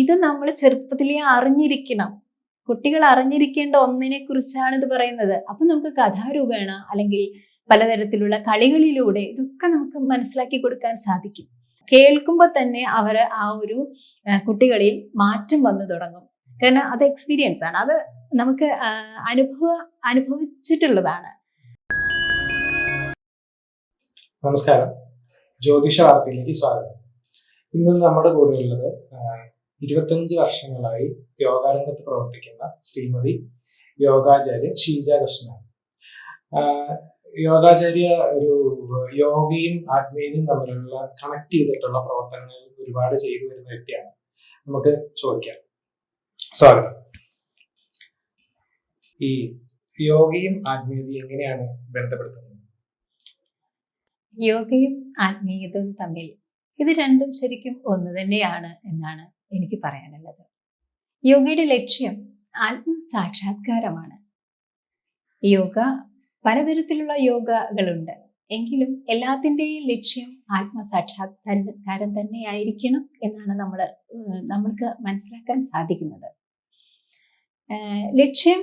ഇത് നമ്മൾ ചെറുപ്പത്തിലേ അറിഞ്ഞിരിക്കണം. കുട്ടികൾ അറിഞ്ഞിരിക്കേണ്ട ഒന്നിനെ കുറിച്ചാണ് ഇത് പറയുന്നത്. അപ്പൊ നമുക്ക് കഥാരൂപേണ അല്ലെങ്കിൽ പലതരത്തിലുള്ള കളികളിലൂടെ ഇതൊക്കെ നമുക്ക് മനസ്സിലാക്കി കൊടുക്കാൻ സാധിക്കും. കേൾക്കുമ്പോൾ തന്നെ അവർ ആ ഒരു കുട്ടികളിൽ മാറ്റം വന്നു തുടങ്ങും. കാരണം അത് എക്സ്പീരിയൻസ് ആണ്. അത് നമുക്ക് അനുഭവ അനുഭവിച്ചിട്ടുള്ളതാണ്. നമസ്കാരം. ജ്യോതിഷ വാർത്തയിലേക്ക് സ്വാഗതം. ഇന്ന് നമ്മുടെ കൂടെയുള്ളത് ഇരുപത്തഞ്ച് വർഷങ്ങളായി യോഗാരംഗത്ത് പ്രവർത്തിക്കുന്ന ശ്രീമതി യോഗാചാര്യ ഷീജ കൃഷ്ണൻ. യോഗാചാര്യ ഒരു യോഗയും ആത്മീയതയും തമ്മിലുള്ള കണക്ട് ചെയ്തിട്ടുള്ള പ്രവർത്തനങ്ങൾ ഒരുപാട് ചെയ്തു വരുന്ന വ്യക്തിയാണ്. നമുക്ക് ചോദിക്കാം. സ്വാഗതം. ഈ യോഗയും ആത്മീയതയും എങ്ങനെയാണ് ബന്ധപ്പെടുത്തുന്നത്? യോഗയും ആത്മീയതയും തമ്മിൽ ഇത് രണ്ടും ശരിക്കും ഒന്ന് തന്നെയാണ് എന്നാണ് എനിക്ക് പറയാനുള്ളത്. യോഗയുടെ ലക്ഷ്യം ആത്മസാക്ഷാത്കാരമാണ്. യോഗ പലതരത്തിലുള്ള യോഗകളുണ്ട്. എങ്കിലും എല്ലാത്തിന്റെയും ലക്ഷ്യം ആത്മസാക്ഷാത്കാരം തന്നെയായിരിക്കണം എന്നാണ് നമ്മൾ നമ്മൾക്ക് മനസ്സിലാക്കാൻ സാധിക്കുന്നത്. ലക്ഷ്യം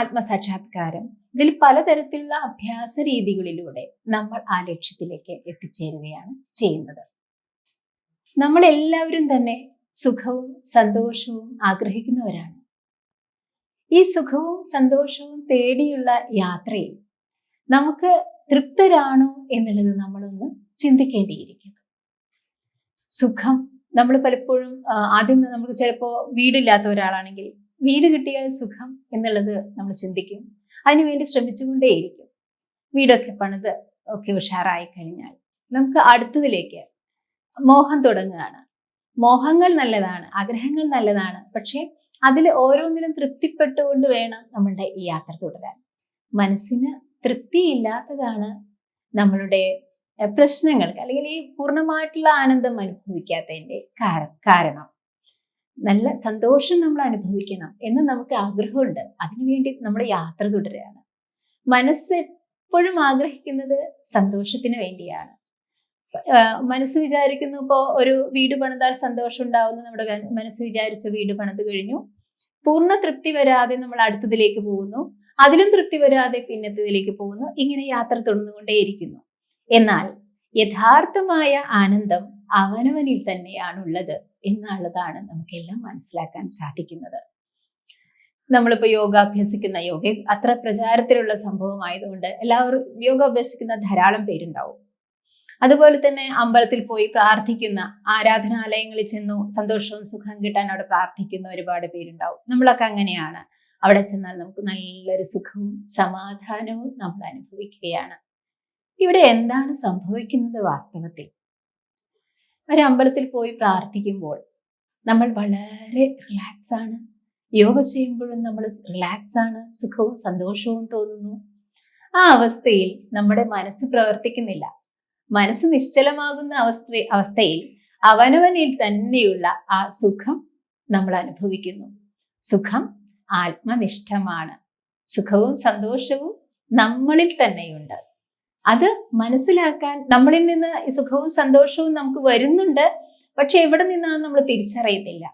ആത്മസാക്ഷാത്കാരം. ഇതിൽ പലതരത്തിലുള്ള അഭ്യാസ രീതികളിലൂടെ നമ്മൾ ആ ലക്ഷ്യത്തിലേക്ക് എത്തിച്ചേരുകയാണ് ചെയ്യുന്നത്. നമ്മൾ എല്ലാവരും തന്നെ സുഖവും സന്തോഷവും ആഗ്രഹിക്കുന്നവരാണ്. ഈ സുഖവും സന്തോഷവും തേടിയുള്ള യാത്രയിൽ നമുക്ക് തൃപ്തരാണോ എന്നുള്ളത് നമ്മളൊന്ന് ചിന്തിക്കേണ്ടിയിരിക്കുന്നു. സുഖം നമ്മൾ പലപ്പോഴും ആദ്യം നമുക്ക് ചിലപ്പോൾ വീടില്ലാത്ത ഒരാളാണെങ്കിൽ വീട് കിട്ടിയാൽ സുഖം എന്നുള്ളത് നമ്മൾ ചിന്തിക്കും. അതിനുവേണ്ടി ശ്രമിച്ചുകൊണ്ടേയിരിക്കും. വീടൊക്കെ പണിത് ഒക്കെ ഉഷാറായി കഴിഞ്ഞാൽ. നമുക്ക് അടുത്തതിലേക്ക് മോഹം തുടങ്ങുകയാണ്. മോഹങ്ങൾ നല്ലതാണ് ആഗ്രഹങ്ങൾ നല്ലതാണ്. പക്ഷേ അതിൽ ഓരോന്നിനും തൃപ്തിപ്പെട്ടുകൊണ്ട് വേണം നമ്മളുടെ ഈ യാത്ര തുടരാൻ. മനസ്സിന് തൃപ്തിയില്ലാത്തതാണ് നമ്മളുടെ പ്രശ്നങ്ങൾക്ക് അല്ലെങ്കിൽ ഈ പൂർണമായിട്ടുള്ള ആനന്ദം അനുഭവിക്കാത്തതിന്റെ കാരണം. നല്ല സന്തോഷം നമ്മൾ അനുഭവിക്കണം എന്ന് നമുക്ക് ആഗ്രഹമുണ്ട്. അതിനുവേണ്ടി നമ്മൾ യാത്ര തുടരുകയാണ്. മനസ്സ് എപ്പോഴും ആഗ്രഹിക്കുന്നത് സന്തോഷത്തിന് വേണ്ടിയാണ്. മനസ്സ് വിചാരിക്കുന്നു ഇപ്പോ ഒരു വീട് പണിതാൽ സന്തോഷം ഉണ്ടാവുന്ന നമ്മുടെ മനസ്സ് വിചാരിച്ച വീട് പണിത് കഴിഞ്ഞു. പൂർണ തൃപ്തി വരാതെ നമ്മൾ അടുത്തതിലേക്ക് പോകുന്നു. അതിലും തൃപ്തി വരാതെ പിന്നത്തതിലേക്ക് പോകുന്നു. ഇങ്ങനെ യാത്ര തുടർന്നുകൊണ്ടേയിരിക്കുന്നു. എന്നാൽ യഥാർത്ഥമായ ആനന്ദം അവനവനിൽ തന്നെയാണുള്ളത് എന്നുള്ളതാണ് നമുക്കെല്ലാം മനസ്സിലാക്കാൻ സാധിക്കുന്നത്. നമ്മളിപ്പോൾ യോഗ അഭ്യസിക്കുന്ന യോഗ അത്ര പ്രചാരത്തിലുള്ള സംഭവമായതുകൊണ്ട് എല്ലാവരും യോഗ അഭ്യസിക്കുന്ന ധാരാളം പേരുണ്ടാവും. അതുപോലെ തന്നെ അമ്പലത്തിൽ പോയി പ്രാർത്ഥിക്കുന്ന ആരാധനാലയങ്ങളിൽ ചെന്നു സന്തോഷവും സുഖം കിട്ടാൻ അവിടെ പ്രാർത്ഥിക്കുന്ന ഒരുപാട് പേരുണ്ടാവും. നമ്മളൊക്കെ അങ്ങനെയാണ്. അവിടെ ചെന്നാൽ നമുക്ക് നല്ലൊരു സുഖവും സമാധാനവും നമ്മൾ അനുഭവിക്കുകയാണ്. ഇവിടെ എന്താണ് സംഭവിക്കുന്നത് വാസ്തവത്തിൽ? ഒരു അമ്പലത്തിൽ പോയി പ്രാർത്ഥിക്കുമ്പോൾ നമ്മൾ വളരെ റിലാക്സ് ആണ്. യോഗ ചെയ്യുമ്പോഴും നമ്മൾ റിലാക്സ് ആണ്. സുഖവും സന്തോഷവും തോന്നുന്നു. ആ അവസ്ഥയിൽ നമ്മുടെ മനസ്സ് പ്രവർത്തിക്കുന്നില്ല. മനസ്സ് നിശ്ചലമാകുന്ന അവസ്ഥ അവസ്ഥയിൽ അവനവനിൽ തന്നെയുള്ള ആ സുഖം നമ്മൾ അനുഭവിക്കുന്നു. സുഖം ആത്മനിഷ്ഠമാണ്. സുഖവും സന്തോഷവും നമ്മളിൽ തന്നെയുണ്ട്. അത് മനസ്സിലാക്കാൻ നമ്മളിൽ നിന്ന് സുഖവും സന്തോഷവും നമുക്ക് വരുന്നുണ്ട്. പക്ഷെ എവിടെ നിന്നാണ് നമ്മൾ തിരിച്ചറിയത്തില്ല.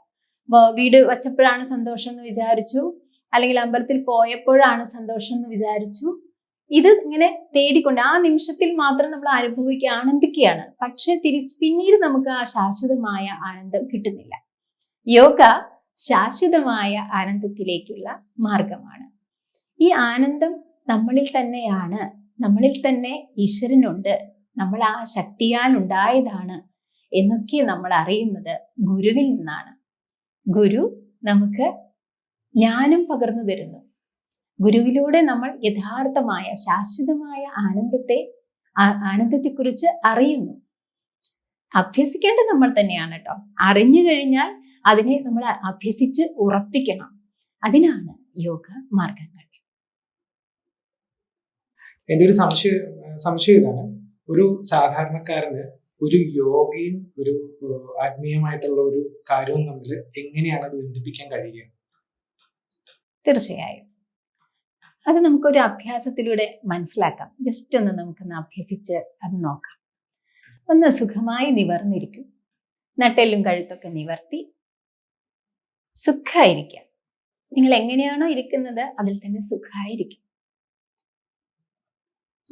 വീട് വച്ചപ്പോഴാണ് സന്തോഷം എന്ന് വിചാരിച്ചു. അല്ലെങ്കിൽ അമ്പലത്തിൽ പോയപ്പോഴാണ് സന്തോഷം എന്ന് വിചാരിച്ചു. ഇത് ഇങ്ങനെ തേടിക്കൊണ്ട് ആ നിമിഷത്തിൽ മാത്രം നമ്മൾ അനുഭവിക്കുക ആനന്ദിക്കുകയാണ് പക്ഷെ തിരിച്ച് പിന്നീട് നമുക്ക് ആ ശാശ്വതമായ ആനന്ദം കിട്ടുന്നില്ല. യോഗ ശാശ്വതമായ ആനന്ദത്തിലേക്കുള്ള മാർഗമാണ്. ഈ ആനന്ദം നമ്മളിൽ തന്നെയാണ്. നമ്മളിൽ തന്നെ ഈശ്വരനുണ്ട്. നമ്മൾ ആ ശക്തിയാൽ ഉണ്ടായതാണ് എന്നൊക്കെ നമ്മൾ അറിയുന്നത് ഗുരുവിൽ നിന്നാണ്. ഗുരു നമുക്ക് ജ്ഞാനം പകർന്നു തരുന്നു. ഗുരുവിലൂടെ നമ്മൾ യഥാർത്ഥമായ ശാശ്വതമായ ആനന്ദത്തെ ആനന്ദത്തെ ആനന്ദത്തെക്കുറിച്ച് അറിയുന്നു. അഭ്യസിക്കേണ്ടത് നമ്മൾ തന്നെയാണ് കേട്ടോ. അറിഞ്ഞു കഴിഞ്ഞാൽ അതിനെ നമ്മൾ അഭ്യസിച്ച് ഉറപ്പിക്കണം. അതിനാണ് യോഗ മാർഗങ്ങൾ. എന്റെ ഒരു സംശയം സംശയം ഇതാണ്. ഒരു സാധാരണക്കാരന് ഒരു യോഗയും ഒരു ആത്മീയമായിട്ടുള്ള ഒരു കാര്യവും തമ്മിൽ എങ്ങനെയാണ് അത് ബന്ധിപ്പിക്കാൻ കഴിയുക? തീർച്ചയായും. അത് നമുക്കൊരു അഭ്യാസത്തിലൂടെ മനസ്സിലാക്കാം. ജസ്റ്റ് ഒന്ന് നമുക്കൊന്ന് അഭ്യസിച്ച് അത് നോക്കാം. ഒന്ന് സുഖമായി നിവർന്നിരിക്കും. നട്ടെല്ലും കഴുത്തൊക്കെ നിവർത്തി. സുഖമായിരിക്കാം നിങ്ങൾ എങ്ങനെയാണോ ഇരിക്കുന്നത് അതിൽ തന്നെ സുഖമായിരിക്കും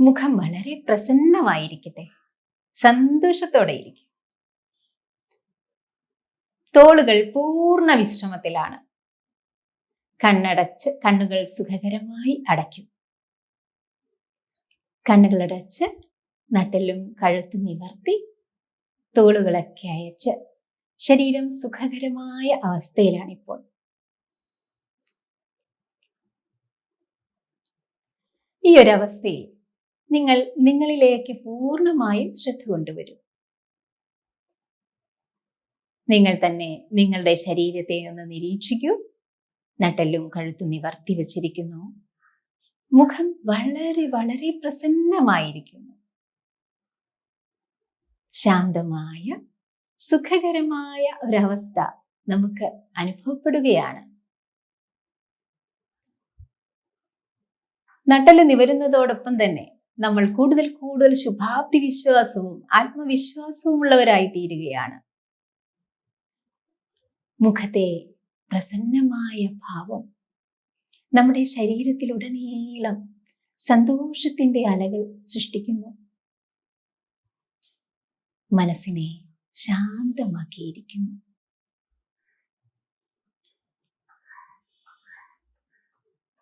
മുഖം വളരെ പ്രസന്നമായിരിക്കട്ടെ. സന്തോഷത്തോടെ ഇരിക്കും. തോളുകൾ പൂർണ വിശ്രമത്തിലാണ്. കണ്ണടച്ച് കണ്ണുകൾ സുഖകരമായി അടയ്ക്കും. കണ്ണുകളടച്ച് നട്ടിലും കഴുത്തും നിവർത്തി തോളുകളൊക്കെ അയച്ച് ശരീരം സുഖകരമായ അവസ്ഥയിലാണിപ്പോൾ. ഈ ഒരവസ്ഥയിൽ നിങ്ങൾ നിങ്ങളിലേക്ക് പൂർണമായും ശ്രദ്ധ കൊണ്ടുവരും. നിങ്ങൾ തന്നെ നിങ്ങളുടെ ശരീരത്തെ ഒന്ന് നിരീക്ഷിക്കൂ. നട്ടെല്ലും കഴുത്തും നിവർത്തി വച്ചിരിക്കുന്നു. മുഖം വളരെ വളരെ പ്രസന്നമായിരിക്കുന്നു. ശാന്തമായ സുഖകരമായ ഒരവസ്ഥ നമുക്ക് അനുഭവപ്പെടുകയാണ്. നട്ടൽ നിവരുന്നതോടൊപ്പം തന്നെ നമ്മൾ കൂടുതൽ കൂടുതൽ ശുഭാപ്തി വിശ്വാസവും ആത്മവിശ്വാസവും ഉള്ളവരായി തീരുകയാണ് മുഖത്തെ പ്രസന്നമായ ഭാവം. നമ്മുടെ ശരീരത്തിലുടനീളം സന്തോഷത്തിന്റെ അലകൾ സൃഷ്ടിക്കുന്നു. മനസ്സിനെ ശാന്തമാക്കിയിരിക്കുന്നു.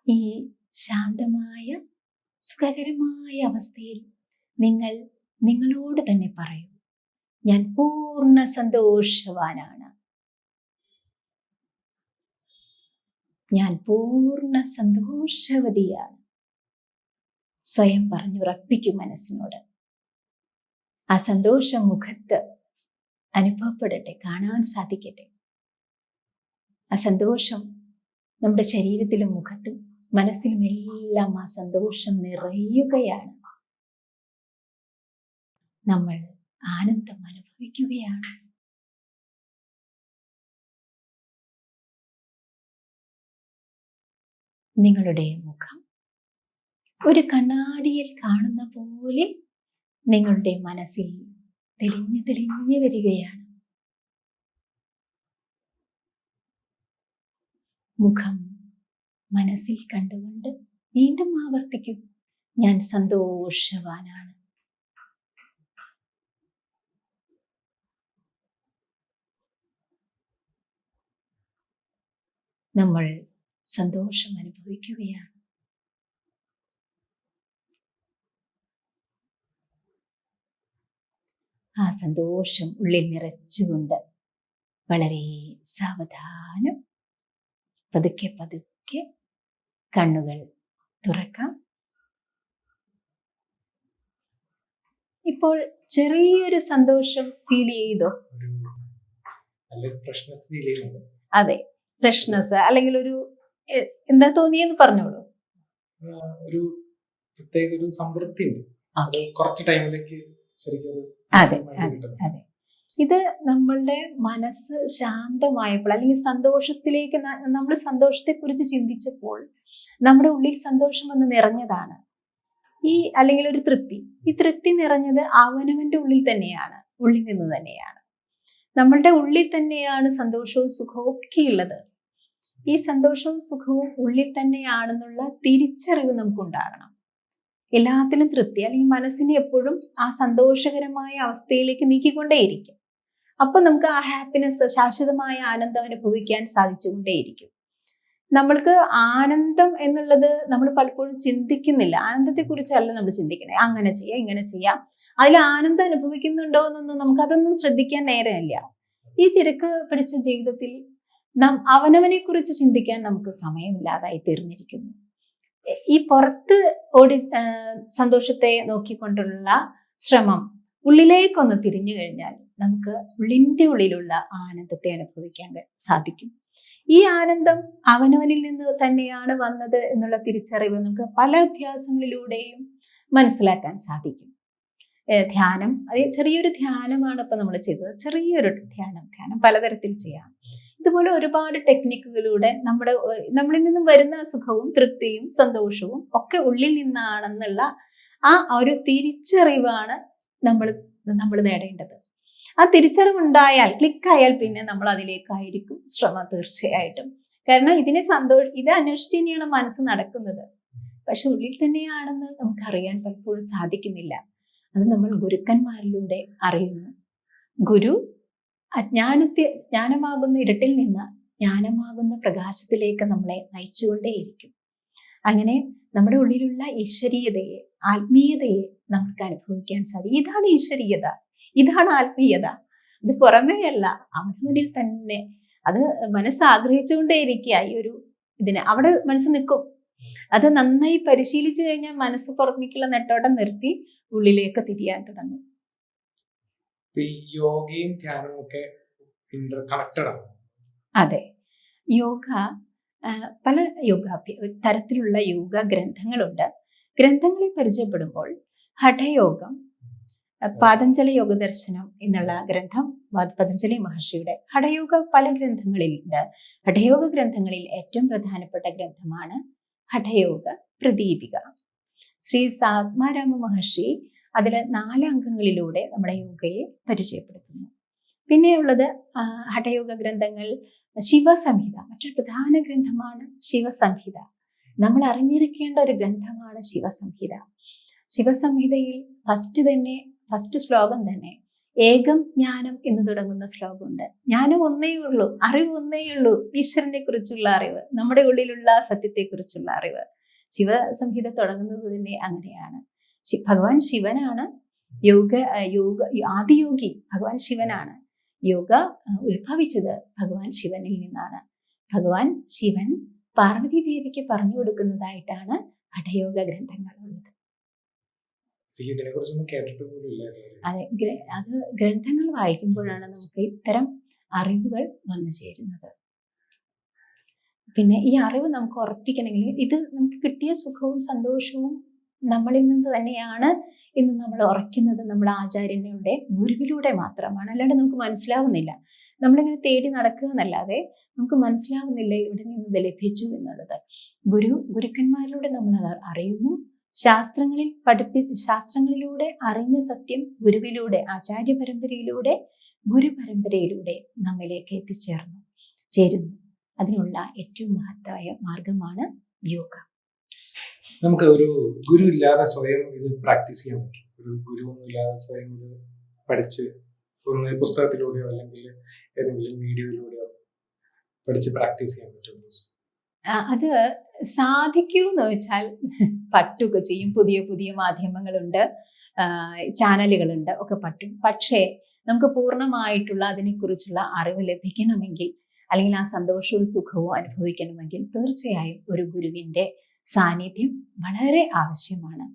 ഈ ശാന്തമായ സുഖകരമായ അവസ്ഥയിൽ നിങ്ങൾ നിങ്ങളോട് തന്നെ പറയൂ ഞാൻ പൂർണ സന്തോഷവാനാണ്. ഞാൻ പൂർണ സന്തോഷവതിയാണ്. സ്വയം പറഞ്ഞുറപ്പിക്കും മനസ്സിനോട്. ആ സന്തോഷം മുഖത്ത് അനുഭവപ്പെടട്ടെ കാണാൻ സാധിക്കട്ടെ. ആ സന്തോഷം നമ്മുടെ ശരീരത്തിലും മുഖത്തും മനസ്സിലും എല്ലാം ആ സന്തോഷം നിറയുകയാണ്. നമ്മൾ ആനന്ദം അനുഭവിക്കുകയാണ്. നിങ്ങളുടെ മുഖം. ഒരു കണ്ണാടിയിൽ കാണുന്ന പോലെ നിങ്ങളുടെ മനസ്സിൽ തെളിഞ്ഞു തെളിഞ്ഞു വരികയാണ്. മുഖം മനസ്സിൽ കണ്ടുകൊണ്ട് വീണ്ടും ആവർത്തിക്കും. ഞാൻ സന്തോഷവാനാണ്. നമ്മൾ സന്തോഷം അനുഭവിക്കുകയാണ്. ആ സന്തോഷം ഉള്ളിൽ നിറച്ചുകൊണ്ട് വളരെ സാവധാനം പതുക്കെ പതുക്കെ കണ്ണുകൾ തുറക്കാം. ഇപ്പോൾ ചെറിയൊരു സന്തോഷം ഫീൽ ചെയ്തോ? അതെ ഫ്രഷ്നസ് അല്ലെങ്കിൽ ഒരു എന്താ തോന്നിയെന്ന് പറഞ്ഞോളൂ. ഒരു പ്രത്യേക ഒരു സംതൃപ്തി ഉണ്ട് കുറച്ച് ടൈമിലേക്ക് ശരിക്കും അതെ അതെ അതെ. ഇത് നമ്മളുടെ മനസ്സ് ശാന്തമായപ്പോൾ അല്ലെങ്കിൽ സന്തോഷത്തിലേക്ക് നമ്മൾ സന്തോഷത്തെ കുറിച്ച് ചിന്തിച്ചപ്പോൾ നമ്മുടെ ഉള്ളിൽ സന്തോഷം വന്ന് നിറഞ്ഞതാണ്. ഈ അല്ലെങ്കിൽ ഒരു തൃപ്തി. ഈ തൃപ്തി നിറഞ്ഞത് അവനവന്റെ ഉള്ളിൽ തന്നെയാണ്. ഉള്ളിൽ നിന്ന് തന്നെയാണ്. നമ്മളുടെ ഉള്ളിൽ തന്നെയാണ് സന്തോഷവും സുഖവും ഒക്കെ ഉള്ളത് ഈ സന്തോഷവും സുഖവും ഉള്ളിൽ തന്നെയാണെന്നുള്ള തിരിച്ചറിവ് നമുക്കുണ്ടാകണം. എല്ലാത്തിലും തൃപ്തി അല്ലെങ്കിൽ മനസ്സിനെ എപ്പോഴും ആ സന്തോഷകരമായ അവസ്ഥയിലേക്ക് നീക്കിക്കൊണ്ടേയിരിക്കും. അപ്പൊ നമുക്ക് ആ ഹാപ്പിനെസ് ശാശ്വതമായ ആനന്ദം അനുഭവിക്കാൻ സാധിച്ചുകൊണ്ടേയിരിക്കും. നമ്മൾക്ക് ആനന്ദം എന്നുള്ളത് നമ്മൾ പലപ്പോഴും ചിന്തിക്കുന്നില്ല. ആനന്ദത്തെ കുറിച്ചല്ല നമ്മൾ ചിന്തിക്കണേ. അങ്ങനെ ചെയ്യാം ഇങ്ങനെ ചെയ്യാം. അതിൽ ആനന്ദം അനുഭവിക്കുന്നുണ്ടോ എന്നൊന്നും നമുക്ക് അതൊന്നും ശ്രദ്ധിക്കാൻ നേരമില്ല. ഈ തിരക്ക് പിടിച്ച ജീവിതത്തിൽ നാം അവനവനെ കുറിച്ച് ചിന്തിക്കാൻ നമുക്ക് സമയമില്ലാതായി തീർന്നിരിക്കുന്നു. ഈ പുറത്ത് ഓടി സന്തോഷത്തെ നോക്കിക്കൊണ്ടുള്ള ശ്രമം ഉള്ളിലേക്കൊന്ന് തിരിഞ്ഞു കഴിഞ്ഞാൽ നമുക്ക് ഉള്ളിന്റെ ഉള്ളിലുള്ള ആനന്ദത്തെ അനുഭവിക്കാൻ സാധിക്കും. ഈ ആനന്ദം അവനവനിൽ നിന്ന് തന്നെയാണ് വന്നത് എന്നുള്ള തിരിച്ചറിവ് നമുക്ക് പല അഭ്യാസങ്ങളിലൂടെയും മനസ്സിലാക്കാൻ സാധിക്കും. ധ്യാനം അത് ചെറിയൊരു ധ്യാനമാണ് ഇപ്പൊ നമ്മൾ ചെയ്തത്. ചെറിയൊരു ധ്യാനം ധ്യാനം പലതരത്തിൽ ചെയ്യാം. ഇതുപോലെ ഒരുപാട് ടെക്നിക്കുകളിലൂടെ നമ്മുടെ നമ്മളിൽ നിന്നും വരുന്ന സുഖവും തൃപ്തിയും സന്തോഷവും ഒക്കെ ഉള്ളിൽ നിന്നാണെന്നുള്ള ആ ഒരു തിരിച്ചറിവാണ് നമ്മൾ നമ്മൾ നേടേണ്ടത്. ആ തിരിച്ചറിവുണ്ടായാൽ ക്ലിക്കായാൽ പിന്നെ നമ്മൾ അതിലേക്കായിരിക്കും ശ്രമം തീർച്ചയായിട്ടും. കാരണം ഇതിനെ സന്തോഷ ഇത് അന്വേഷിച്ച് തന്നെയാണ് മനസ്സ് നടക്കുന്നത്. പക്ഷെ ഉള്ളിൽ തന്നെയാണെന്ന് നമുക്കറിയാൻ പലപ്പോഴും സാധിക്കുന്നില്ല. അത് നമ്മൾ ഗുരുക്കന്മാരിലൂടെ അറിയുന്നു. ഗുരു അജ്ഞാനത്തെ ജ്ഞാനമാകുന്ന ഇരുട്ടിൽ നിന്ന് ജ്ഞാനമാകുന്ന പ്രകാശത്തിലേക്ക് നമ്മളെ നയിച്ചുകൊണ്ടേയിരിക്കും. അങ്ങനെ നമ്മുടെ ഉള്ളിലുള്ള ഈശ്വരീയതയെ ആത്മീയതയെ നമുക്ക് അനുഭവിക്കാൻ സാധിക്കും. ഇതാണ് ഈശ്വരീയത. ഇതാണ് ആത്മീയത. ഇത് പുറമേ അല്ല അവനവനിൽ തന്നെ. അത് മനസ്സ് ആഗ്രഹിച്ചുകൊണ്ടേയിരിക്കുക. ഈ ഒരു ഇതിന് അവിടെ മനസ്സ് നിൽക്കും. അത് നന്നായി പരിശീലിച്ചു കഴിഞ്ഞാൽ മനസ്സ് പുറമേക്കുള്ള നെട്ടോട്ടം നിർത്തി ഉള്ളിലേക്ക് തിരിയാൻ തുടങ്ങും. യോഗയും ധ്യാനവും ഒക്കെ ഇന്റർ അതെ. യോഗ പല യോഗ തരത്തിലുള്ള യോഗ ഗ്രന്ഥങ്ങളുണ്ട്. ഗ്രന്ഥങ്ങളെ പരിചയപ്പെടുമ്പോൾ ഹഠയോഗം പാതഞ്ജല യോഗ ദർശനം എന്നുള്ള ഗ്രന്ഥം പതഞ്ജലി മഹർഷിയുടെ ഹഠയോഗ പല ഗ്രന്ഥങ്ങളിലുണ്ട്. ഹഠയോഗ ഗ്രന്ഥങ്ങളിൽ ഏറ്റവും പ്രധാനപ്പെട്ട ഗ്രന്ഥമാണ് ഹഠയോഗ പ്രദീപിക. ശ്രീ സാത്മാരാമ മഹർഷി അതിൽ നാല് അംഗങ്ങളിലൂടെ നമ്മുടെ യോഗയെ പരിചയപ്പെടുത്തുന്നു. പിന്നെയുള്ളത് ഹഠയോഗ ഗ്രന്ഥങ്ങൾ ശിവസംഹിത. മറ്റൊരു പ്രധാന ഗ്രന്ഥമാണ് ശിവസംഹിത. നമ്മൾ അറിഞ്ഞിരിക്കേണ്ട ഒരു ഗ്രന്ഥമാണ് ശിവസംഹിത. ശിവസംഹിതയിൽ ഫസ്റ്റ് തന്നെ ഫസ്റ്റ് ശ്ലോകം തന്നെ ഏകം ജ്ഞാനം എന്ന് തുടങ്ങുന്ന ശ്ലോകമുണ്ട്. ജ്ഞാനം ഒന്നേ ഉള്ളൂ അറിവ് ഒന്നേ ഉള്ളൂ ഈശ്വരനെ കുറിച്ചുള്ള അറിവ് നമ്മുടെ ഉള്ളിലുള്ള സത്യത്തെ കുറിച്ചുള്ള അറിവ്. ശിവസംഹിത തുടങ്ങുന്നത് തന്നെ അങ്ങനെയാണ്. ഭഗവാൻ ശിവനാണ്. യോഗ യോഗ ആദിയോഗി ഭഗവാൻ ശിവനാണ്. യോഗ ഉത്ഭവിച്ചത് ഭഗവാൻ ശിവനിൽ നിന്നാണ്. ഭഗവാൻ ശിവൻ പാർവതി ദേവിക്ക് പറഞ്ഞു കൊടുക്കുന്നതായിട്ടാണ് ഹഠയോഗ ഗ്രന്ഥങ്ങൾ ഉള്ളത്. അതെ അത് ഗ്രന്ഥങ്ങൾ വായിക്കുമ്പോഴാണ് നമുക്ക് ഇത്തരം അറിവുകൾ വന്നു ചേരുന്നത്. പിന്നെ ഈ അറിവ് നമുക്ക് ഉറപ്പിക്കണമെങ്കിൽ ഇത് നമുക്ക് കിട്ടിയ സുഖവും സന്തോഷവും നമ്മളിൽ നിന്ന് തന്നെയാണ് ഇന്ന് നമ്മൾ ഉറയ്ക്കുന്നത്. നമ്മുടെ ആചാര്യനുടെ ഗുരുവിലൂടെ മാത്രമാണ്. അല്ലാണ്ട് നമുക്ക് മനസ്സിലാവുന്നില്ല. നമ്മളിങ്ങനെ തേടി നടക്കുക എന്നല്ലാതെ നമുക്ക് മനസ്സിലാവുന്നില്ല ഇവിടെ നിന്ന് ലഭിച്ചു എന്നുള്ളത്. ഗുരു ഗുരുക്കന്മാരിലൂടെ നമ്മൾ അത് അറിയുന്നു. ശാസ്ത്രങ്ങളിൽ പഠിപ്പി ശാസ്ത്രങ്ങളിലൂടെ അറിഞ്ഞ സത്യം ഗുരുവിലൂടെ ആചാര്യ പരമ്പരയിലൂടെ ഗുരു പരമ്പരയിലൂടെ നമ്മിലേക്ക് എത്തിച്ചേർന്നു ചേരുന്നു. അതിനുള്ള ഏറ്റവും മഹത്തായ മാർഗമാണ് യോഗ. നമുക്ക് ഒരു ഗുരു ഇല്ലാതെ സ്വയം ഇത് പ്രാക്ടീസ് ചെയ്യാൻ പറ്റും. ഒരു ഗുരു ഒന്നും ഇല്ലാതെ സ്വയം ഇത് പഠിച്ച് ഒന്ന് പുസ്തകത്തിലൂടെയോ അല്ലെങ്കിൽ ഏതെങ്കിലും വീഡിയോയിലൂടെയോ പഠിച്ച് പ്രാക്ടീസ് ചെയ്യാൻ പറ്റും. അത് സാധിക്കൂ എന്ന് വെച്ചാൽ പറ്റുക ചെയ്യും. പുതിയ പുതിയ മാധ്യമങ്ങളുണ്ട്. ചാനലുകളുണ്ട്. ഒക്കെ പറ്റും. പക്ഷേ നമുക്ക് പൂർണമായിട്ടുള്ള അതിനെക്കുറിച്ചുള്ള അറിവ് ലഭിക്കണമെങ്കിൽ അല്ലെങ്കിൽ ആ സന്തോഷവും സുഖവും അനുഭവിക്കണമെങ്കിൽ തീർച്ചയായും ഒരു ഗുരുവിന്റെ സാന്നിധ്യം വളരെ ആവശ്യമാണ്.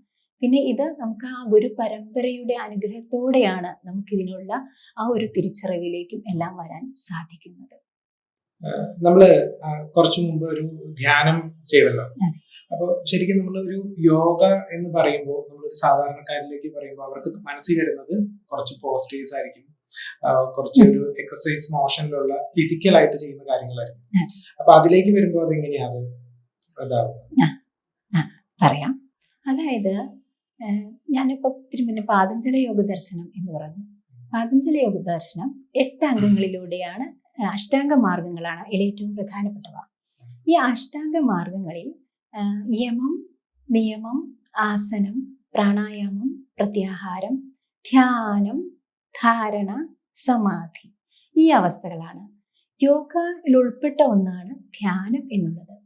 പിന്നെ ഇത് നമുക്ക് ആ ഗുരു പരമ്പരയുടെ അനുഗ്രഹത്തോടെയാണ് നമുക്കിതിനുള്ള ആ ഒരു തിരിച്ചറിവിലേക്കും എല്ലാം വരാൻ സാധിക്കുന്നത്. നമ്മൾ കുറച്ചു മുമ്പ് ഒരു ധ്യാനം ചെയ്തല്ലോ. അപ്പൊ അപ്പോൾ ശരിക്കും നമ്മൾ ഒരു യോഗ എന്ന് പറയുമ്പോൾ നമ്മളൊരു സാധാരണക്കാരിലേക്ക് പറയുമ്പോൾ അവർക്ക് മനസ്സിൽ വരുന്നത് കുറച്ച് പോസ്റ്റേഴ്സ് ആയിരിക്കും. കുറച്ച് ഒരു എക്സസൈസ് മോഷനിലുള്ള ഫിസിക്കൽ ആയിട്ട് ചെയ്യുന്ന കാര്യങ്ങളായിരിക്കും. അപ്പൊ അതിലേക്ക് വരുമ്പോൾ അതെങ്ങനെയാ അത് ഇതാവും പറയാം. അതായത് ഞാനിപ്പോ ഒത്തിരി മുന്നേ പാതഞ്ജല യോഗ ദർശനം എന്ന് പറഞ്ഞു. പാതഞ്ജല യോഗ ദർശനം എട്ട് അംഗങ്ങളിലൂടെയാണ് അഷ്ടാംഗ മാർഗങ്ങളാണ് അതിൽ ഏറ്റവും പ്രധാനപ്പെട്ടവ. ഈ അഷ്ടാംഗ മാർഗങ്ങളിൽ യമം നിയമം ആസനം പ്രാണായാമം പ്രത്യാഹാരം ധ്യാനം ധാരണ സമാധി. ഈ അവസ്ഥകളാണ്. യോഗയിൽ ഉൾപ്പെട്ട ഒന്നാണ് ധ്യാനം എന്നുള്ളത്.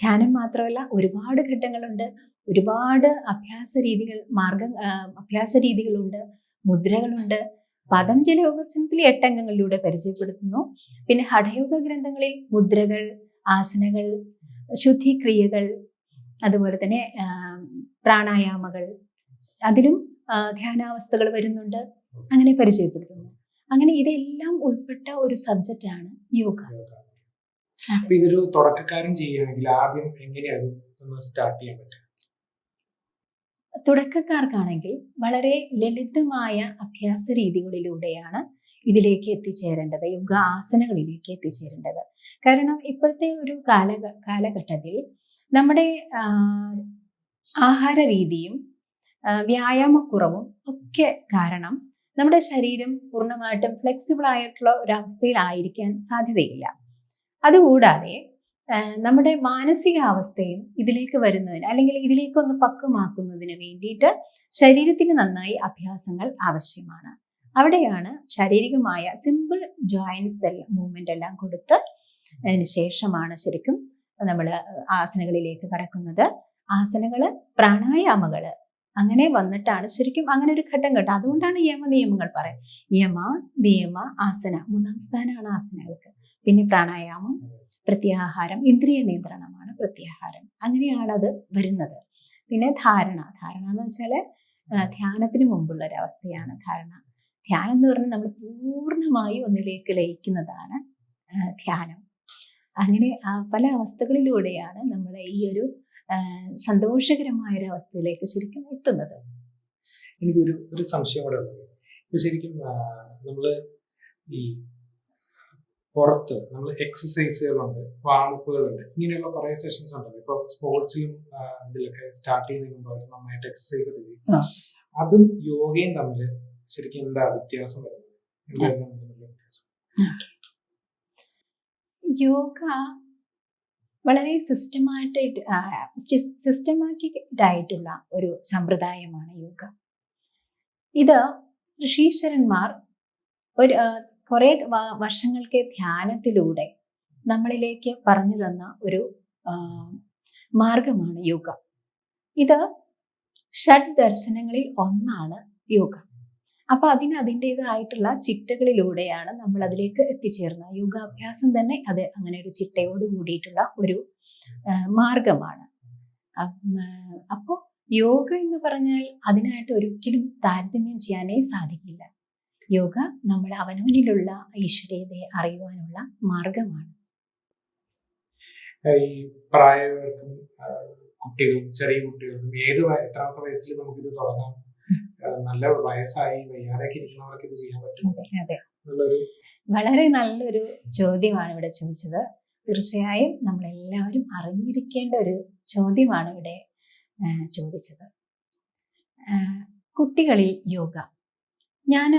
ധ്യാനം മാത്രമല്ല ഒരുപാട് ഘട്ടങ്ങളുണ്ട്. ഒരുപാട് അഭ്യാസ രീതികൾ മാർഗ അഭ്യാസ രീതികളുണ്ട് മുദ്രകളുണ്ട്. പതഞ്ജലി യോഗത്തിൽ എട്ടംഗങ്ങളിലൂടെ പരിചയപ്പെടുത്തുന്നു. പിന്നെ ഹഠയോഗ ഗ്രന്ഥങ്ങളിൽ മുദ്രകൾ ആസനകൾ ശുദ്ധിക്രിയകൾ അതുപോലെ തന്നെ പ്രാണായാമകൾ അതിലും ധ്യാനാവസ്ഥകൾ വരുന്നുണ്ട്. അങ്ങനെ പരിചയപ്പെടുത്തുന്നു. അങ്ങനെ ഇതെല്ലാം ഉൾപ്പെട്ട ഒരു സബ്ജക്റ്റാണ് യോഗ. അപ്പൊ ഇതൊരു തുടക്കക്കാരൻ ചെയ്യുകയാണെങ്കിൽ ആദ്യം എങ്ങനെയാണ് ഒന്ന് സ്റ്റാർട്ട് ചെയ്യാൻ പറ്റുക? തുടക്കക്കാർക്കാണെങ്കിൽ വളരെ ലളിതമായ അഭ്യാസ രീതികളിലൂടെയാണ് ഇതിലേക്ക് എത്തിച്ചേരേണ്ടത് യോഗ ആസനങ്ങളിലേക്ക് എത്തിച്ചേരേണ്ടത്. കാരണം ഇപ്പോഴത്തെ ഒരു കാല കാലഘട്ടത്തിൽ നമ്മുടെ ആഹാര രീതിയും വ്യായാമക്കുറവും ഒക്കെ കാരണം നമ്മുടെ ശരീരം പൂർണമായിട്ടും ഫ്ലെക്സിബിൾ ആയിട്ടുള്ള ഒരവസ്ഥയിലായിരിക്കാൻ സാധ്യതയില്ല. അതുകൂടാതെ നമ്മുടെ മാനസികാവസ്ഥയും ഇതിലേക്ക് വരുന്നതിന് അല്ലെങ്കിൽ ഇതിലേക്കൊന്ന് പക്വമാക്കുന്നതിന് വേണ്ടിയിട്ട് ശരീരത്തിന് നന്നായി അഭ്യാസങ്ങൾ ആവശ്യമാണ്. അവിടെയാണ് ശാരീരികമായ സിമ്പിൾ ജോയിൻസ് എല്ലാം മൂവ്മെന്റ് എല്ലാം കൊടുത്ത് അതിന് ശേഷമാണ് ശരിക്കും നമ്മൾ ആസനകളിലേക്ക് കടക്കുന്നത്. ആസനകൾ പ്രാണായാമകൾ അങ്ങനെ വന്നിട്ടാണ് ശരിക്കും അങ്ങനെ ഒരു ഘട്ടം കേട്ടോ അതുകൊണ്ടാണ് യമ നിയമങ്ങൾ പറയുന്നത്. യമ നിയമ ആസന മൂന്നാം സ്ഥാനമാണ് ആസനകൾക്ക്. പിന്നെ പ്രാണായാമം പ്രത്യാഹാരം ഇന്ദ്രിയ നിയന്ത്രണമാണ് പ്രത്യാഹാരം. അങ്ങനെയാണ് അത് വരുന്നത്. പിന്നെ ധാരണ. ധാരണ എന്ന് വെച്ചാൽ ധ്യാനത്തിന് മുമ്പുള്ള ഒരു അവസ്ഥയാണ് ധാരണ. ധ്യാനം എന്ന് പറഞ്ഞാൽ നമ്മൾ പൂർണമായി ഒന്നിലേക്ക് ലയിക്കുന്നതാണ് ധ്യാനം. അങ്ങനെ പല അവസ്ഥകളിലൂടെയാണ് നമ്മൾ ഈ ഒരു സന്തോഷകരമായ ഒരു അവസ്ഥയിലേക്ക് ശരിക്കും എത്തുന്നത്. എനിക്കൊരു ഒരു സംശയം കൂടെ ഉള്ളത്. ശരിക്കും നമ്മൾ ഈ പുറത്ത് നമ്മൾ എക്സസൈസുകളുണ്ട് വാമപ്പുകളുണ്ട് ഇങ്ങനെയുള്ള കുറെ സെഷൻസ് ഉണ്ടല്ലോ. ഇപ്പൊ സ്പോർട്സിലും ഇതിലൊക്കെ സ്റ്റാർട്ട് ചെയ്യുന്നതിന് മുമ്പ് അവർ നന്നായിട്ട് എക്സസൈസ് ഒക്കെ ചെയ്യും. അതും യോഗയും തമ്മിൽ ശരിക്കും എന്താ വ്യത്യാസം വരുന്നത്? വ്യത്യാസം? യോഗ വളരെ സിസ്റ്റമായിട്ട് സിസ്റ്റമാറ്റിക് ആയിട്ടുള്ള ഒരു സമ്പ്രദായമാണ് യോഗ. ഇത് ഋഷീശ്വരന്മാർ ഒരു കുറെ വർഷങ്ങൾക്ക് ധ്യാനത്തിലൂടെ നമ്മളിലേക്ക് പറഞ്ഞു തന്ന ഒരു മാർഗമാണ് യോഗ. ഇത് ഷഡ് ദർശനങ്ങളിൽ ഒന്നാണ് യോഗ. അപ്പൊ അതിന് അതിന്റെതായിട്ടുള്ള ചിട്ടകളിലൂടെയാണ് നമ്മൾ അതിലേക്ക് എത്തിച്ചേർന്നത്. യോഗാഭ്യാസം തന്നെ അത് അങ്ങനെ ഒരു ചിട്ടയോട് കൂടിയിട്ടുള്ള ഒരു മാർഗമാണ്. അപ്പോൾ യോഗ എന്ന് പറഞ്ഞാൽ അതിനായിട്ട് ഒരിക്കലും താരതമ്യം ചെയ്യാനേ സാധിക്കില്ല. യോഗ നമ്മൾ അവനവനിലുള്ള ഈശ്വരീയതയെ അറിയുവാനുള്ള മാർഗമാണ്. ഈ പ്രായവർക്കും കുട്ടികളും ചെറിയ കുട്ടികൾക്കും ഏത് എത്രാമത്തെ വയസ്സിൽ നമുക്കിത് തുടങ്ങാം? നല്ല വയസ്സായി വയ്യാതൊക്കെ ഇരിക്കുന്നവർക്ക് ഇത് ചെയ്യാൻ പറ്റും വളരെ നല്ലൊരു ചോദ്യമാണ് ഇവിടെ ചോദിച്ചത്. തീർച്ചയായും നമ്മളെല്ലാവരും അറിഞ്ഞിരിക്കേണ്ട ഒരു ചോദ്യമാണ് ഇവിടെ ചോദിച്ചത്. കുട്ടികളിൽ യോഗ ഞാൻ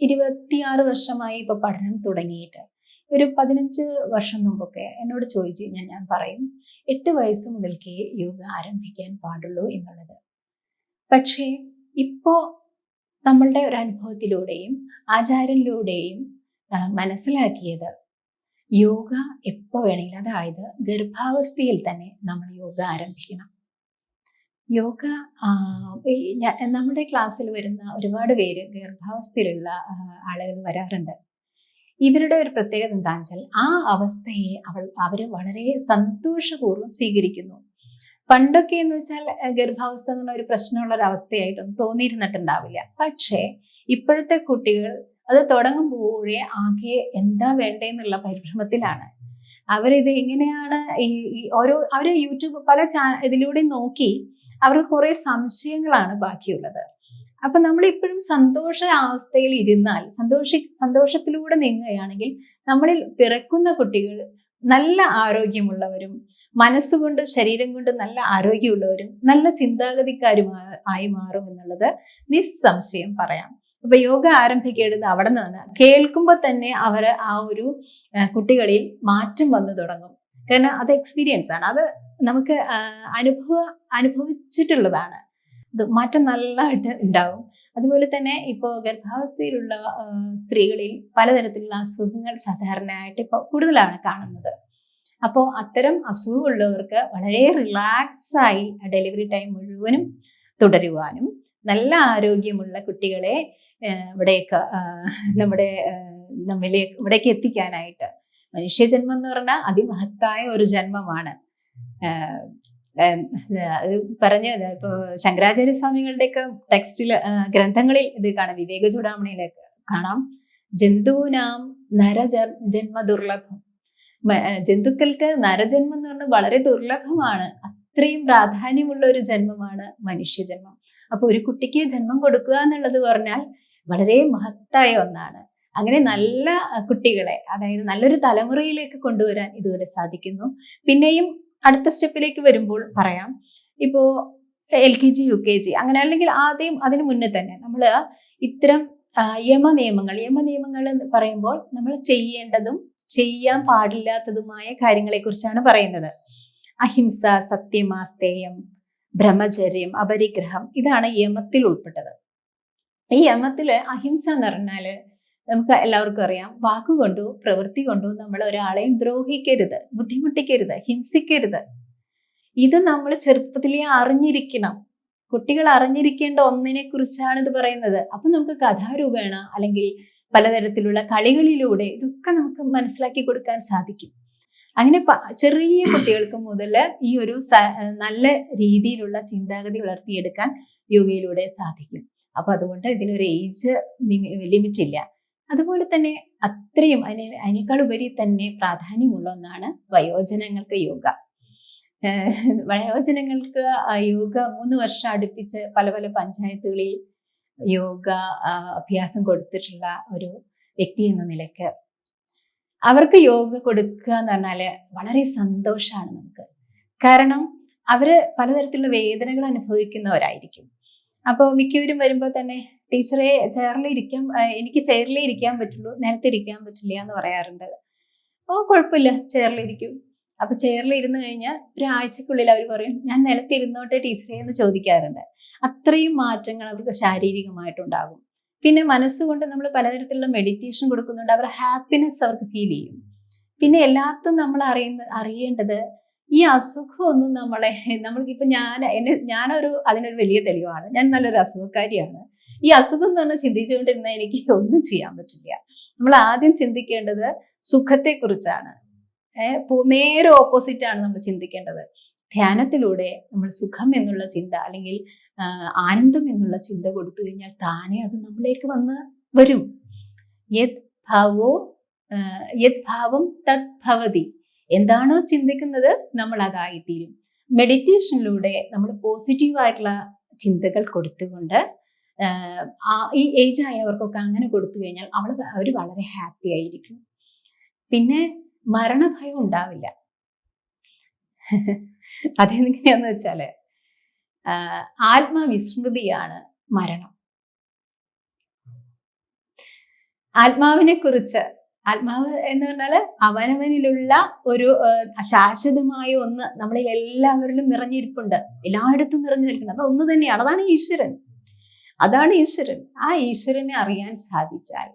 ഇരുപത്തിയാറ് വർഷമായി ഇപ്പൊ പഠനം തുടങ്ങിയിട്ട്. ഒരു പതിനഞ്ച് വർഷം മുമ്പൊക്കെ എന്നോട് ചോദിച്ചു കഴിഞ്ഞാൽ ഞാൻ പറയും എട്ട് വയസ്സ് മുതൽക്കേ യോഗ ആരംഭിക്കാൻ പാടുള്ളൂ എന്നുള്ളത്. പക്ഷേ ഇപ്പോ നമ്മളുടെ ഒരു അനുഭവത്തിലൂടെയും ആചാരനിലൂടെയും മനസ്സിലാക്കിയത് യോഗ എപ്പോ വേണമെങ്കിലും അതായത് ഗർഭാവസ്ഥയിൽ തന്നെ നമ്മൾ യോഗ ആരംഭിക്കണം. യോഗ നമ്മുടെ ക്ലാസ്സിൽ വരുന്ന ഒരുപാട് പേര് ഗർഭാവസ്ഥയിലുള്ള ആളുകൾ വരാറുണ്ട്. ഇവരുടെ ഒരു പ്രത്യേകത എന്താണെന്ന് വെച്ചാൽ ആ അവസ്ഥയെ അവൾ അവർ വളരെ സന്തോഷപൂർവം സ്വീകരിക്കുന്നു. പണ്ടൊക്കെ എന്ന് വെച്ചാൽ ഗർഭാവസ്ഥ എന്നുള്ള ഒരു പ്രശ്നമുള്ള ഒരു അവസ്ഥയായിട്ടൊന്നും തോന്നിയിരുന്നിട്ടുണ്ടാവില്ല. പക്ഷേ ഇപ്പോഴത്തെ കുട്ടികൾ അത് തുടങ്ങുമ്പോഴേ ആകെ എന്താ വേണ്ടെന്നുള്ള പരിഭ്രമത്തിലാണ്. അവരിത് എങ്ങനെയാണ് ഈ ഓരോ അവർ യൂട്യൂബ് പല ചാ ഇതിലൂടെ നോക്കി അവർക്ക് കുറെ സംശയങ്ങളാണ് ബാക്കിയുള്ളത്. അപ്പൊ നമ്മൾ ഇപ്പോഴും സന്തോഷ അവസ്ഥയിൽ ഇരുന്നാൽ സന്തോഷി സന്തോഷത്തിലൂടെ നീങ്ങുകയാണെങ്കിൽ നമ്മളിൽ പിറക്കുന്ന കുട്ടികൾ നല്ല ആരോഗ്യമുള്ളവരും മനസ്സുകൊണ്ട് ശരീരം കൊണ്ട് നല്ല ആരോഗ്യമുള്ളവരും നല്ല ചിന്താഗതിക്കാരും ആയി മാറും എന്നുള്ളത് നിസ്സംശയം പറയാം. അപ്പൊ യോഗ ആരംഭിക്കേണ്ടത് അവിടെ നിന്നാണ് കേൾക്കുമ്പോൾ തന്നെ അവർ ആ ഒരു കുട്ടികളിൽ മാറ്റം വന്നു തുടങ്ങും. കാരണം അത് എക്സ്പീരിയൻസ് ആണ്. അത് നമുക്ക് അനുഭവ അനുഭവിച്ചിട്ടുള്ളതാണ്. ഇത് മാറ്റം നല്ലതായിട്ട് ഉണ്ടാവും. അതുപോലെ തന്നെ ഇപ്പോൾ ഗർഭാവസ്ഥയിലുള്ള സ്ത്രീകളിൽ പലതരത്തിലുള്ള അസുഖങ്ങൾ സാധാരണയായിട്ട് ഇപ്പോൾ കൂടുതലാണ് കാണുന്നത്. അപ്പോൾ അത്തരം അസുഖമുള്ളവർക്ക് വളരെ റിലാക്സ് ആയി ഡെലിവറി ടൈം മുഴുവനും തുടരുവാനും നല്ല ആരോഗ്യമുള്ള കുട്ടികളെ ഇവിടേക്ക് നമ്മുടെ നമ്മിലേക്ക് ഇവിടേക്ക് എത്തിക്കാനായിട്ട്. മനുഷ്യജന്മം എന്ന് പറഞ്ഞാൽ അതിമഹത്തായ ഒരു ജന്മമാണ്. അത് പറഞ്ഞ ഇപ്പൊ ശങ്കരാചാര്യ സ്വാമികളുടെയൊക്കെ ടെക്സ്റ്റിൽ ഗ്രന്ഥങ്ങളിൽ ഇത് കാണാം. വിവേക ചൂടാമണിയിലൊക്കെ കാണാം. ജന്തുവിനാം നരജ ജന്മ ദുർലഭം. ജന്തുക്കൾക്ക് നരജന്മം എന്ന് പറഞ്ഞാൽ വളരെ ദുർലഭമാണ്. അത്രയും പ്രാധാന്യമുള്ള ഒരു ജന്മമാണ് മനുഷ്യജന്മം അപ്പൊ ഒരു കുട്ടിക്ക് ജന്മം കൊടുക്കുക എന്നുള്ളത് പറഞ്ഞാൽ വളരെ മഹത്തായ ഒന്നാണ്. അങ്ങനെ നല്ല കുട്ടികളെ അതായത് നല്ലൊരു തലമുറയിലേക്ക് കൊണ്ടുവരാൻ ഇതുവരെ സാധിക്കുന്നു. പിന്നെയും അടുത്ത സ്റ്റെപ്പിലേക്ക് വരുമ്പോൾ പറയാം. ഇപ്പോ L K G U K G അങ്ങനെ അല്ലെങ്കിൽ ആദ്യം അതിന് മുന്നേ തന്നെ നമ്മൾ ഇത്തരം യമനിയമങ്ങൾ യമനിയമങ്ങൾ എന്ന് പറയുമ്പോൾ നമ്മൾ ചെയ്യേണ്ടതും ചെയ്യാൻ പാടില്ലാത്തതുമായ കാര്യങ്ങളെക്കുറിച്ചാണ് പറയുന്നത്. അഹിംസ സത്യമാസ്തേയം ബ്രഹ്മചര്യം അപരിഗ്രഹം ഇതാണ് യമത്തിൽ ഉൾപ്പെട്ടത്. ഈ യമത്തിൽ അഹിംസ എന്ന് പറഞ്ഞാൽ നമുക്ക് എല്ലാവർക്കും അറിയാം. വാക്കുകൊണ്ടോ പ്രവൃത്തി കൊണ്ടോ നമ്മൾ ഒരാളെയും ദ്രോഹിക്കരുത് ബുദ്ധിമുട്ടിക്കരുത് ഹിംസിക്കരുത്. ഇത് നമ്മൾ ചെറുപ്പത്തിലേ അറിഞ്ഞിരിക്കണം. കുട്ടികൾ അറിഞ്ഞിരിക്കേണ്ട ഒന്നിനെ കുറിച്ചാണ് ഇത് പറയുന്നത്. അപ്പൊ നമുക്ക് കഥാരൂപേണ അല്ലെങ്കിൽ പലതരത്തിലുള്ള കളികളിലൂടെ ഇതൊക്കെ നമുക്ക് മനസ്സിലാക്കി കൊടുക്കാൻ സാധിക്കും. അങ്ങനെ ചെറിയ കുട്ടികൾക്ക് മുതൽ ഈ ഒരു നല്ല രീതിയിലുള്ള ചിന്താഗതി വളർത്തിയെടുക്കാൻ യോഗയിലൂടെ സാധിക്കും. അപ്പൊ അതുകൊണ്ട് ഇതിനൊരു ഏജ് ലിമിറ്റ് ഇല്ല. അതുപോലെ തന്നെ അത്രയും അതിനെ അതിനേക്കാൾ ഉപരി തന്നെ പ്രാധാന്യമുള്ള ഒന്നാണ് വയോജനങ്ങൾക്ക് യോഗ. വയോജനങ്ങൾക്ക് യോഗ മൂന്ന് വർഷം അടുപ്പിച്ച് പല പല പഞ്ചായത്തുകളിൽ യോഗ അഭ്യാസം കൊടുത്തിട്ടുള്ള ഒരു വ്യക്തി എന്ന നിലയ്ക്ക് അവർക്ക് യോഗ കൊടുക്കുക എന്ന് പറഞ്ഞാൽ വളരെ സന്തോഷമാണ് നമുക്ക്. കാരണം അവർ പലതരത്തിലുള്ള വേദനകൾ അനുഭവിക്കുന്നവരായിരിക്കും. അപ്പോൾ മിക്കവരും വരുമ്പോൾ തന്നെ ടീച്ചറെ ചെയറിൽ ഇരിക്കാൻ എനിക്ക് ചെയറിൽ ഇരിക്കാൻ പറ്റുള്ളൂ നേരത്തെ ഇരിക്കാൻ പറ്റില്ല എന്ന് പറയാറുണ്ട്. ഓ കുഴപ്പമില്ല ചെയറിൽ ഇരിക്കും. അപ്പൊ ചെയറിൽ ഇരുന്ന് കഴിഞ്ഞാൽ ഒരാഴ്ചക്കുള്ളിൽ അവർ പറയും ഞാൻ നിലത്തിരുന്നോട്ടെ ടീച്ചറെ എന്ന് ചോദിക്കാറുണ്ട്. അത്രയും മാറ്റങ്ങൾ അവർക്ക് ശാരീരികമായിട്ടുണ്ടാകും. പിന്നെ മനസ്സുകൊണ്ട് നമ്മൾ പലതരത്തിലുള്ള മെഡിറ്റേഷൻ കൊടുക്കുന്നുണ്ട് അവരുടെ ഹാപ്പിനെസ് അവർക്ക് ഫീൽ ചെയ്യും. പിന്നെ എല്ലാത്തും നമ്മൾ അറിയുന്ന അറിയേണ്ടത് ഈ അസുഖമൊന്നും നമ്മളെ നമ്മൾക്കിപ്പോൾ ഞാൻ എന്നെ ഞാനൊരു അതിനൊരു വലിയ തെളിവാണ്. ഞാൻ നല്ലൊരു അസുഖക്കാരിയാണ്. ഈ അസുഖം എന്ന് പറഞ്ഞാൽ ചിന്തിച്ചുകൊണ്ടിരുന്ന എനിക്ക് ഒന്നും ചെയ്യാൻ പറ്റില്ല. നമ്മൾ ആദ്യം ചിന്തിക്കേണ്ടത് സുഖത്തെക്കുറിച്ചാണ്. നേരെ ഓപ്പോസിറ്റ് ആണ് നമ്മൾ ചിന്തിക്കേണ്ടത്. ധ്യാനത്തിലൂടെ നമ്മൾ സുഖം എന്നുള്ള ചിന്ത അല്ലെങ്കിൽ ആനന്ദം എന്നുള്ള ചിന്ത കൊടുത്തു കഴിഞ്ഞാൽ താനെ അത് നമ്മളിലേക്ക് വന്ന് വരും. യത് ഭാവോ യത് ഭാവം തത് ഭവതി എന്താണോ ചിന്തിക്കുന്നത് നമ്മൾ അതായിത്തീരും. മെഡിറ്റേഷനിലൂടെ നമ്മൾ പോസിറ്റീവായിട്ടുള്ള ചിന്തകൾ കൊടുത്തുകൊണ്ട് ഈ ഏജ് ആയവർക്കൊക്കെ അങ്ങനെ കൊടുത്തു കഴിഞ്ഞാൽ അവൾ അവർ വളരെ ഹാപ്പി ആയിരിക്കും. പിന്നെ മരണഭയം ഉണ്ടാവില്ല. അതെങ്ങനെയാന്ന് വെച്ചാൽ ആത്മവിസ്മൃതിയാണ് മരണം. ആത്മാവിനെ കുറിച്ച് ആത്മാവ് എന്ന് പറഞ്ഞാൽ അവനവനിലുള്ള ഒരു ശാശ്വതമായ ഒന്ന് നമ്മളിൽ എല്ലാവരിലും നിറഞ്ഞിരിപ്പുണ്ട്. എല്ലായിടത്തും നിറഞ്ഞു നിൽക്കുന്നത് അത് ഒന്ന് തന്നെയാണ്. അതാണ് ഈശ്വരൻ. അതാണ് ഈശ്വരൻ. ആ ഈശ്വരനെ അറിയാൻ സാധിച്ചാൽ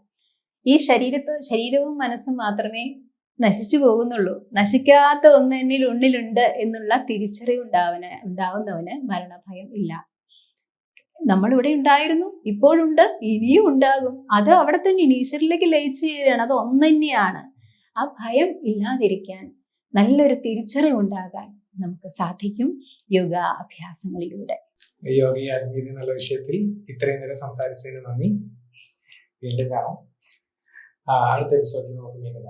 ഈ ശരീരത്ത് ശരീരവും മനസ്സും മാത്രമേ നശിച്ചു പോകുന്നുള്ളൂ. നശിക്കാത്ത ഒന്ന് എന്നിൽ ഉള്ളിലുണ്ട് എന്നുള്ള തിരിച്ചറിവ് ഉണ്ടാവന് ഉണ്ടാവുന്നവന് മരണഭയം ഇല്ല. നമ്മൾ ഇവിടെ ഉണ്ടായിരുന്നു ഇപ്പോഴുണ്ട് ഇനിയും ഉണ്ടാകും. അത് അവിടെ തന്നെ ഈശ്വരിലേക്ക് ലയിച്ചു ചേരുകയാണ് അത് ഒന്ന് തന്നെയാണ്. ആ ഭയം ഇല്ലാതിരിക്കാൻ നല്ലൊരു തിരിച്ചറിവ് ഉണ്ടാകാൻ നമുക്ക് സാധിക്കും യോഗ അഭ്യാസങ്ങളിലൂടെ യോഗി എന്നുള്ള വിഷയത്തിൽ ഇത്രയും നേരം സംസാരിച്ചതിന് നന്ദി. വീണ്ടും കാണാം. അടുത്ത എപ്പിസോഡിൽ നമുക്ക് വീണ്ടും